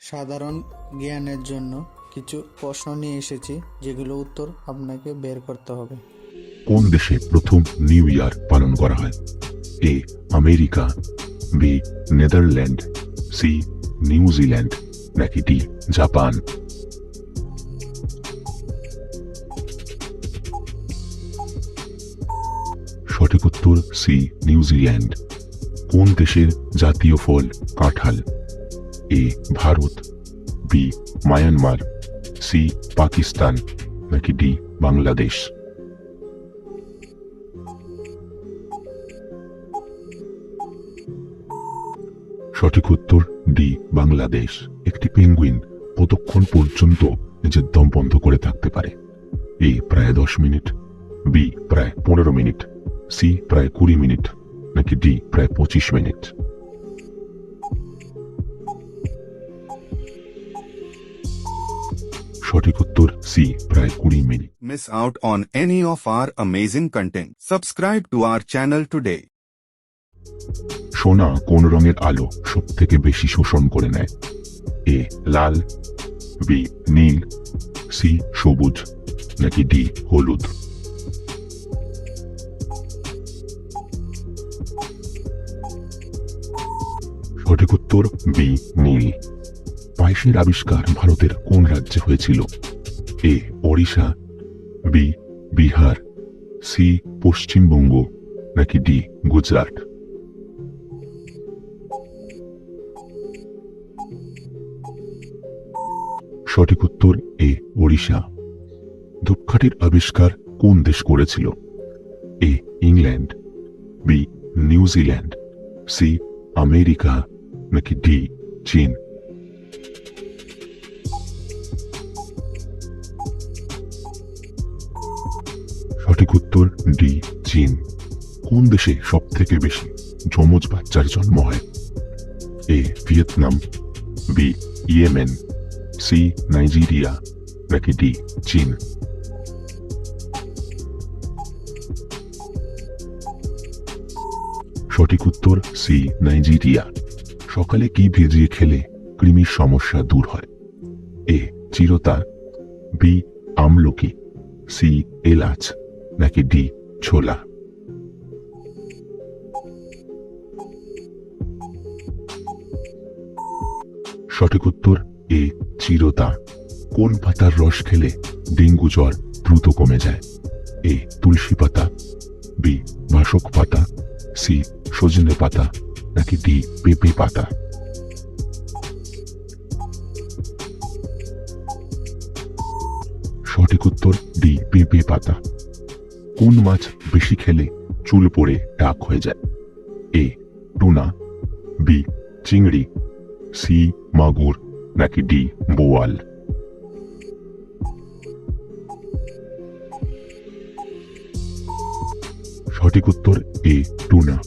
সাধারণ জ্ঞানের জন্য কিছু প্রশ্ন নিয়ে এসেছি, যেগুলো উত্তর আপনাকে বের করতে হবে। কোন দেশে প্রথম নিউ ইয়ার পালন করা হয়? A, America, B, Netherlands, C New Zealand নাকি ডি, জাপান? সঠিক উত্তর সি নিউজিল্যান্ড কোন দেশের জাতীয় ফল কাঁঠাল? A Bharat, B Myanmar, C Pakistan, নাকি ডি বাংলাদেশ? সঠিক উত্তর, ডি বাংলাদেশ। একটি পেঙ্গুইন কতক্ষণ পর্যন্ত নিজের দম বন্ধ করে থাকতে পারে? এ প্রায় দশ মিনিট, বি প্রায় পনেরো মিনিট, সি প্রায় কুড়ি মিনিট, নাকি ডি প্রায় পঁচিশ মিনিট? সঠিক উত্তর সি প্রায় কুড়ি minute miss out on any of our amazing content. Subscribe to our channel today. সোনা কোন রঙের আলো সব থেকে বেশি শোষণ করে নেয় এ লাল বি নীল সি সবুজ নাকি ডি হলুদ সঠিক উত্তর বি নীল পায়েসের আবিষ্কার ভারতের কোন রাজ্যে হয়েছিল? A, Odisha, B, Bihar, C, Paschimbanga, নাকি ডি, গুজরাট? সঠিক উত্তর, এ, ওড়িশা। ধূপকাঠির আবিষ্কার কোন দেশ করেছিল? A, England, B, New Zealand, C, America, নাকি ডি, চীন? সঠিক উত্তর ডি, চীন। কোন দেশে সব থেকে বেশি যমজ বাচ্চার জন্ম হয়? A, Vietnam, B, Yemen, C, Nigeria, নাকি ডি, চীন? সঠিক উত্তর সি, নাইজেরিয়া। সকালে কি ভেজিয়ে খেলে কৃমির সমস্যা দূর হয়? এ, চিরতা, বি, আমলকি, সি, এলাচ। নাকি ডি ছোলা? সঠিক উত্তর, এ চিরতা। কোন পাতার রস খেলে ডেঙ্গু জ্বর দ্রুত কমে যায়? এ তুলসী পাতা, বি বাসক পাতা, সি সজনে পাতা, নাকি ডি পেঁপে পাতা? সঠিক উত্তর, ডি পেঁপে পাতা। কোন মাছ বেশি খেলে চুল পড়ে ডাক হয়ে যায়? এ, টুনা, বি, চিংড়ি, সি, মাগুর, নাকি ডি, বোয়াল? সঠিক উত্তর এ, টুনা।